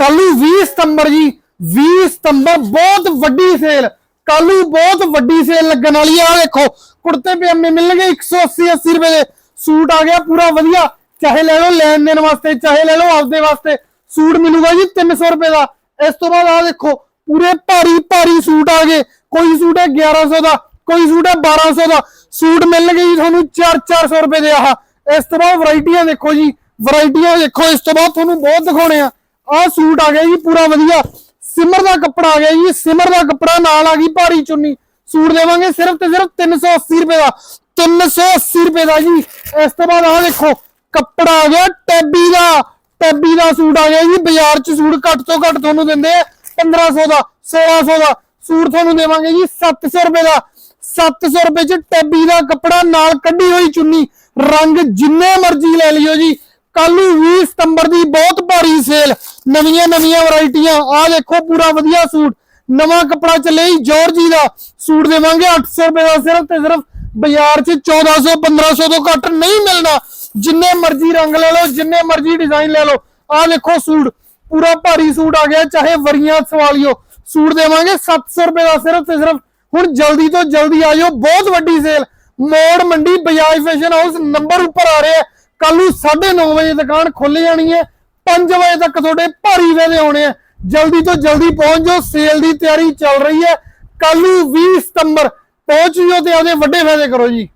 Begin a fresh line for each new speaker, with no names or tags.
ਕੱਲ ਨੂੰ 20 ਸਤੰਬਰ ਜੀ 20 ਸਤੰਬਰ ਬਹੁਤ ਵੱਡੀ ਸੇਲ ਕੱਲ ਨੂੰ ਬਹੁਤ ਵੱਡੀ ਸੇਲ ਲੱਗਣ ਵਾਲੀ ਆ, ਆਹ ਦੇਖੋ ਕੁੜਤੇ ਪਜਾਮੇ ਮਿਲਣਗੇ 180 80 ਰੁਪਏ ਦੇ। ਸੂਟ ਆ ਗਿਆ ਪੂਰਾ ਵਧੀਆ, ਚਾਹੇ ਲੈ ਲਓ ਲੈਣ ਦੇਣ ਵਾਸਤੇ, ਚਾਹੇ ਲੈ ਲਓ ਆਪਦੇ ਵਾਸਤੇ, ਸੂਟ ਮਿਲੂਗਾ ਜੀ 300 ਰੁਪਏ ਦਾ। ਇਸ ਤੋਂ ਬਾਅਦ ਆ ਦੇਖੋ, ਪੂਰੇ ਭਾਰੀ ਭਾਰੀ ਸੂਟ ਆ ਗਏ। ਕੋਈ ਸੂਟ ਹੈ 1100 ਦਾ, ਕੋਈ ਸੂਟ ਹੈ 1200 ਦਾ। ਸੂਟ ਮਿਲਣਗੇ ਜੀ ਤੁਹਾਨੂੰ 4-400 ਰੁਪਏ ਦੇ ਆਹ। ਇਸ ਤੋਂ ਬਾਅਦ ਵੈਰਾਈਟੀਆਂ ਦੇਖੋ ਜੀ ਵੈਰਾਈਟੀਆਂ ਦੇਖੋ, ਇਸ ਤੋਂ ਬਾਅਦ ਤੁਹਾਨੂੰ ਬਹੁਤ ਦਿਖਾਉਣੇ ਆ। ਆਹ ਸੂਟ ਆ ਗਿਆ ਜੀ, ਪੂਰਾ ਵਧੀਆ। ਸਿਮਰ ਦਾ ਕੱਪੜਾ ਆ ਗਿਆ ਜੀ, ਸਿਮਰ ਦਾ ਕੱਪੜਾ ਨਾਲ ਆ ਗਈ ਭਾਰੀ ਚੁੰਨੀ। ਸੂਟ ਦੇਵਾਂਗੇ ਸਿਰਫ ਤੇ ਸਿਰਫ 380 ਰੁਪਏ ਦਾ। 380 ਰੁਪਏ ਦਾ ਜੀ। ਇਸ ਤੋਂ ਬਾਅਦ ਆਹ ਦੇਖੋ, ਕੱਪੜਾ ਆ ਗਿਆ ਟੈਬੀ ਦਾ। ਟੈਬੀ ਦਾ ਸੂਟ ਆ ਗਿਆ ਜੀ, ਬਾਜ਼ਾਰ 'ਚ ਸੂਟ ਘੱਟ ਤੋਂ ਘੱਟ ਤੁਹਾਨੂੰ ਦਿੰਦੇ ਆ 1500 ਦਾ 1600 ਦਾ। ਸੂਟ ਤੁਹਾਨੂੰ ਦੇਵਾਂਗੇ ਜੀ 700 ਰੁਪਏ ਦਾ। 700 ਰੁਪਏ 'ਚ ਟੈਬੀ ਦਾ ਕੱਪੜਾ, ਨਾਲ ਕੱਢੀ ਹੋਈ ਚੁੰਨੀ। ਰੰਗ ਜਿੰਨੇ ਮਰਜ਼ੀ ਲੈ ਲਿਓ ਜੀ। ਕੱਲ ਨੂੰ 20 ਸਤੰਬਰ ਦੀ ਬਹੁਤ ਨਵੀਆਂ ਨਵੀਆਂ ਵੈਰਾਈਟੀਆਂ। ਆ ਦੇਖੋ ਪੂਰਾ ਵਧੀਆ ਸੂਟ। ਨਵਾਂ ਕੱਪੜਾ ਚੱਲੇ ਜੋਰਜੀ ਦਾ। ਸੂਟ ਦੇਵਾਂਗੇ 800 ਰੁਪਏ ਦਾ ਸਿਰਫ ਤੇ ਸਿਰਫ ਬਾਜ਼ਾਰ 'ਚ 1400 1500 ਤੋਂ ਘੱਟ ਨਹੀਂ ਮਿਲਣਾ। ਜਿੰਨੇ ਮਰਜ਼ੀ ਰੰਗ ਲੈ ਲਓ, ਜਿੰਨੇ ਮਰਜ਼ੀ ਡਿਜ਼ਾਈਨ ਲੈ ਲਓ। ਆ ਦੇਖੋ ਸੂਟ। ਪੂਰਾ ਭਾਰੀ ਸੂਟ ਆ ਗਿਆ, ਚਾਹੇ ਵਰੀਆਂ ਸਵਾਲਿਓ। ਸੂਟ ਦੇਵਾਂਗੇ 700 ਰੁਪਏ ਦਾ ਸਿਰਫ ਤੇ ਸਿਰਫ। ਹੁਣ ਜਲਦੀ ਤੋਂ ਜਲਦੀ ਆ ਜਾਓ। ਬਹੁਤ ਵੱਡੀ ਸੇਲ ਮੋੜ ਮੰਡੀ ਬਜਾਜ ਫੈਸ਼ਨ ਹਾਊਸ ਨੰਬਰ ਉੱਪਰ ਆ ਰਿਹਾ। ਕੱਲ ਨੂੰ 9:30 ਵਜੇ ਦੁਕਾਨ ਖੁੱਲ ਜਾਣੀ ਹੈ। 5 ਵਜੇ ਤੱਕ ਤੁਹਾਡੇ ਭਾਰੀ ਵੇਲੇ ਆਉਣੇ ਆ। ਜਲਦੀ ਤੋਂ ਜਲਦੀ ਪਹੁੰਚ ਜਾਓ। ਸੇਲ ਦੀ ਤਿਆਰੀ ਚੱਲ ਰਹੀ ਹੈ। ਕੱਲ ਨੂੰ 20 ਸਤੰਬਰ ਪਹੁੰਚ ਜਿਓ ਤੇ ਉਹਦੇ ਵੱਡੇ ਫਾਇਦੇ ਕਰੋ ਜੀ।